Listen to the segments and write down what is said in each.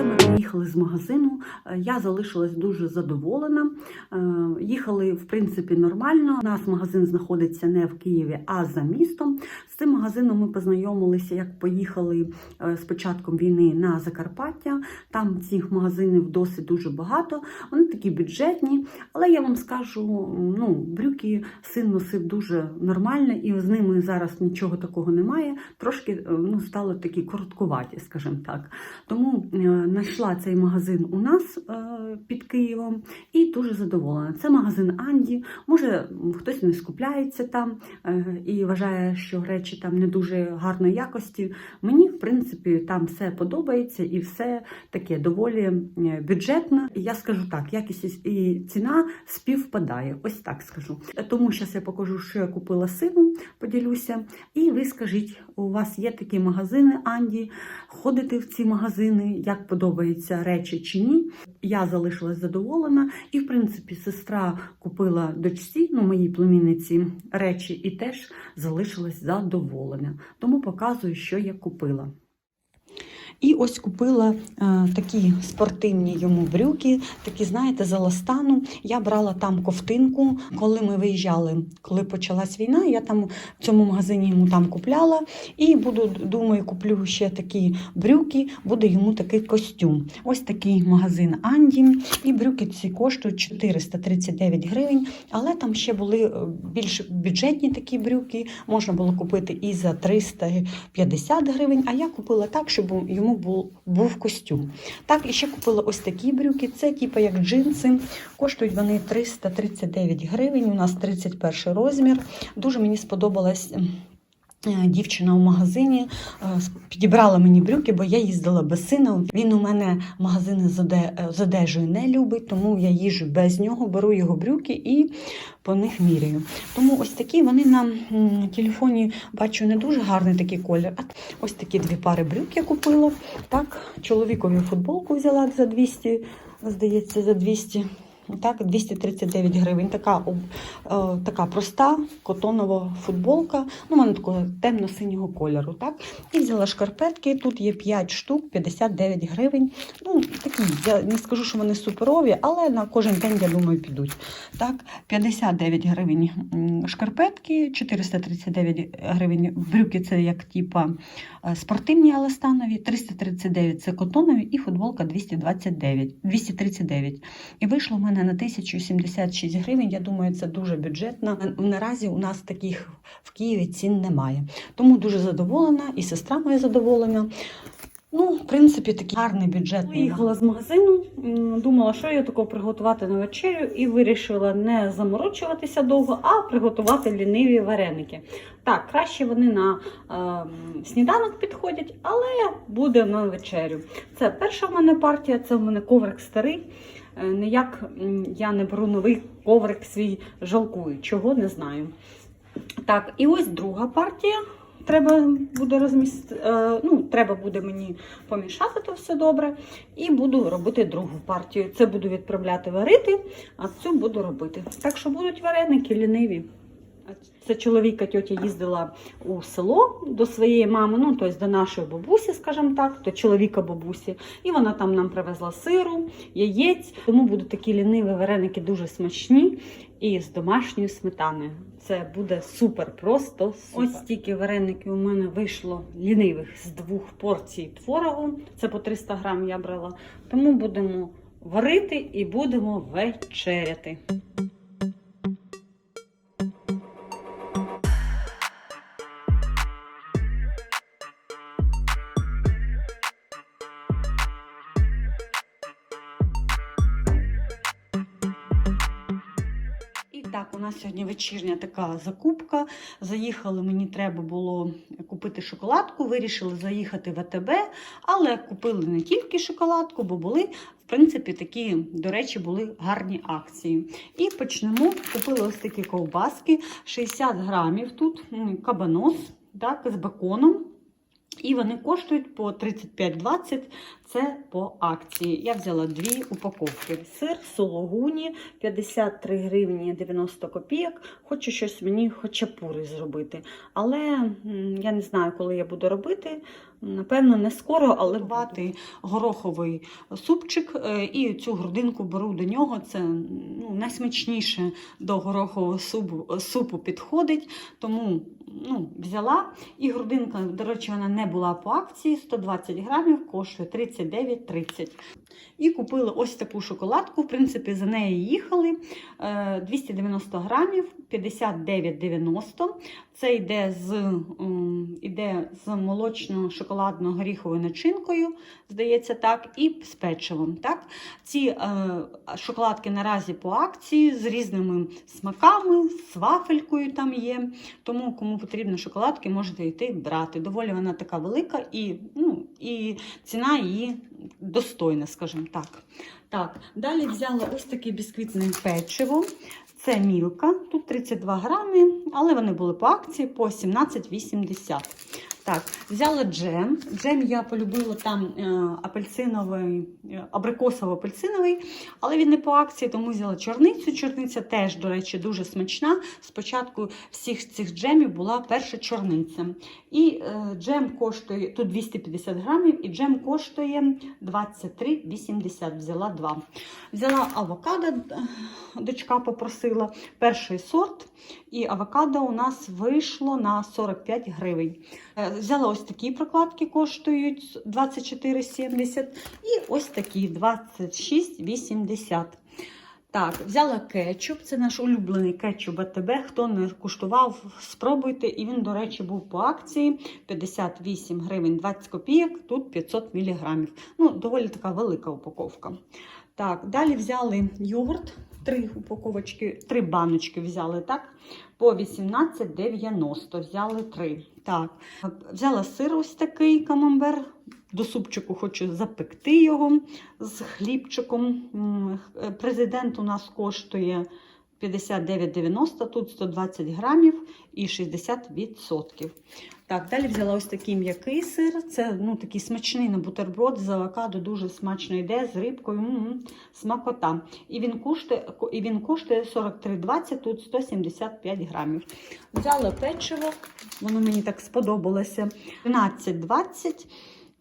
Це ми приїхали з магазину. Е, Я залишилась дуже задоволена. Е, Їхали, в принципі, нормально. У нас магазин знаходиться не в Києві, а за містом. З цим магазином ми познайомилися, як поїхали е, з початком війни на Закарпаття. Там цих магазинів досить дуже багато. Вони такі бюджетні, але я вам скажу, ну, брюки син носив дуже нормально, і з ними зараз нічого такого немає. Трошки ну, стали такі короткуваті, скажімо так. Тому знайшла цей магазин у нас е, під Києвом і дуже задоволена. Це магазин Анді. Може, хтось не скупляється там е, і вважає, що речі там не дуже гарної якості. Мені, в принципі, там все подобається і все таке доволі е, бюджетно. Я скажу так, якість і ціна співпадає. Ось так скажу. Тому зараз я покажу, що я купила сину, поділюся. І ви скажіть, у вас є такі магазини Анді? Ходите в ці магазини, як подобаються речі чи ні? Я залишилась задоволена, і в принципі сестра купила дочці, ну моїй племінниці, речі, і теж залишилась задоволена. Тому показую, що я купила. І ось купила е, такі спортивні йому брюки, такі, знаєте, з еластану. Я брала там ковтинку, коли ми виїжджали, коли почалась війна, я там в цьому магазині йому там купляла. І буду, думаю, куплю ще такі брюки, буде йому такий костюм. Ось такий магазин Анді. І брюки ці коштують 439 гривень, але там ще були е, більш бюджетні такі брюки. Можна було купити і за 350 гривень. А я купила так, щоб йому був, був костюм. Так, і ще купила ось такі брюки. Це типу як джинси. Коштують вони 339 гривень. У нас 31 розмір. Дуже мені сподобалась. Е, Дівчина у магазині е, підібрала мені брюки, бо я їздила без сина. Він у мене магазини з, е, одежею не любить, тому я їжджу без нього, беру його брюки і по них міряю. Тому ось такі вони на телефоні бачу не дуже гарний такий колір. А ось такі дві пари брюк я купила. Так, чоловікові футболку взяла за 200, здається, за 200. Так, 239 гривень. Така, об- е, така проста котонова футболка. Ну, вона такого темно-синього кольору. Так? І взяла шкарпетки. Тут є 5 штук, 59 гривень. Ну, такі, я не скажу, що вони суперові, але на кожен день, я думаю, підуть. Так, 59 гривень шкарпетки, 439 гривень брюки це як типа е, спортивні еластанові, 339 це котонові і футболка 229, 239. І вийшло в мене на 1076 гривень. Я думаю, це дуже бюджетно. Наразі у нас таких в Києві цін немає. Тому дуже задоволена, і сестра моя задоволена. Ну, в принципі, такий гарний бюджет. Виїхала з магазину, думала, що я такого приготувати на вечерю, і вирішила не заморочуватися довго, а приготувати ліниві вареники. Так, краще вони на ем, сніданок підходять, але буде на вечерю. Це перша в мене партія, це в мене коврик старий. Е, Ніяк я не беру новий коврик свій жалкую, чого не знаю. Так, і ось друга партія. Треба буде розмістити, е, ну, треба буде мені помішати то все добре. І буду робити другу партію. Це буду відправляти варити, а цю буду робити. Так що будуть вареники ліниві. Це чоловіка тьотя їздила у село до своєї мами, ну тобто до нашої бабусі, скажімо так, до чоловіка бабусі. І вона там нам привезла сиру, яєць. Тому будуть такі ліниві вареники дуже смачні і з домашньою сметаною. Це буде супер, просто супер. Ось стільки вареників у мене вийшло лінивих з двох порцій творогу. Це по 300 грам я брала. Тому будемо варити і будемо вечеряти. У нас сьогодні вечірня така закупка. Заїхали, мені треба було купити шоколадку. Вирішили заїхати в АТБ, але купили не тільки шоколадку, бо були, в принципі, такі, до речі, були гарні акції. І почнемо. Купили ось такі ковбаски, 60 грамів тут, кабанос, так, з беконом. І вони коштують по 35,20. Це по акції. Я взяла дві упаковки. Сир сологуні 53 гривні 90 копійок. Хочу щось мені хачапури зробити. Але я не знаю, коли я буду робити. Напевно, не скоро, але бати гороховий супчик. е, І цю грудинку беру до нього. Це ну, найсмачніше до горохового супу, супу підходить. Тому ну, взяла. І грудинка, до речі, вона не була по акції. 120 грамів коштує 39,30. І купили ось таку шоколадку. В принципі, за нею їхали. Е, 290 грамів, 59,90. Це йде з, йде з молочно-шоколадно-горіховою начинкою, здається так, і з печивом. Так? Ці е, шоколадки наразі по акції з різними смаками, з вафелькою там є. Тому, кому потрібні шоколадки, можете йти брати. Доволі вона така велика і, ну, і ціна її достойна, скажімо так. Так, далі взяла ось таке бісквітне печиво. Це мілка, тут 32 грами, але вони були по акції по 17,80. Так, взяла джем. Джем я полюбила там е, апельсиновий, е, абрикосово-апельсиновий, але він не по акції, тому взяла чорницю. Чорниця теж, до речі, дуже смачна. Спочатку всіх цих джемів була перша чорниця. І е, джем коштує тут 250 грамів, і джем коштує 23,80. Взяла два. Взяла авокадо, дочка попросила перший сорт, і авокадо у нас вийшло на 45 гривень. Взяла ось такі прокладки, коштують 24,70 і ось такі 26,80. Так, взяла кетчуп. Це наш улюблений кетчуп АТБ. Хто не куштував, спробуйте. І він, до речі, був по акції 58 гривень 20 копійок, тут 500 мг. Ну, доволі така велика упаковка. Так, далі взяли йогурт. Три упаковочки, три баночки взяли, так? По 18,90 взяли три. Так, взяла сир ось такий камамбер. До супчику хочу запекти його з хлібчиком. Е, Президент у нас коштує 59,90, тут 120 грамів і 60%. Так, далі взяла ось такий м'який сир. Це ну, такий смачний на бутерброд з авокадо, дуже смачно йде з рибкою. М-м, смакота. І він коштує, і він коштує 43,20, тут 175 грамів. Взяла печиво, воно мені так сподобалося. 12,20,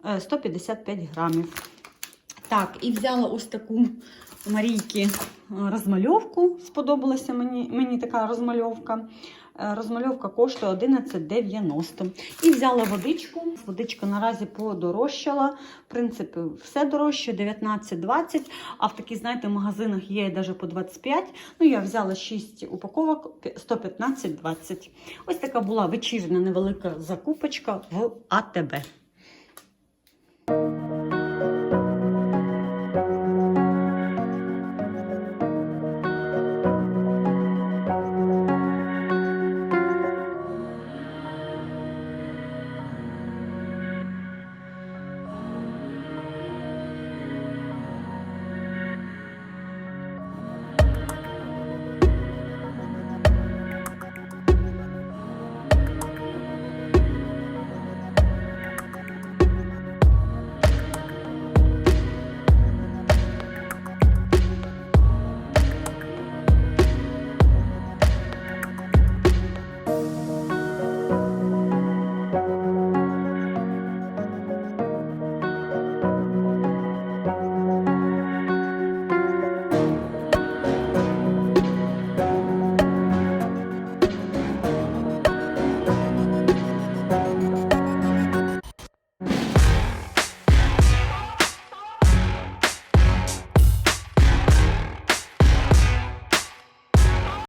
е, 155 грамів. Так, і взяла ось таку Марійки е, розмальовку. Сподобалася мені, мені така розмальовка. Е, Розмальовка коштує 11,90. І взяла водичку. Водичка наразі подорожчала. В принципі, все дорожче, 19,20. А в таких, знаєте, магазинах є навіть по 25. Ну, я взяла 6 упаковок 115,20. Ось така була вечірня невелика закупочка в АТБ.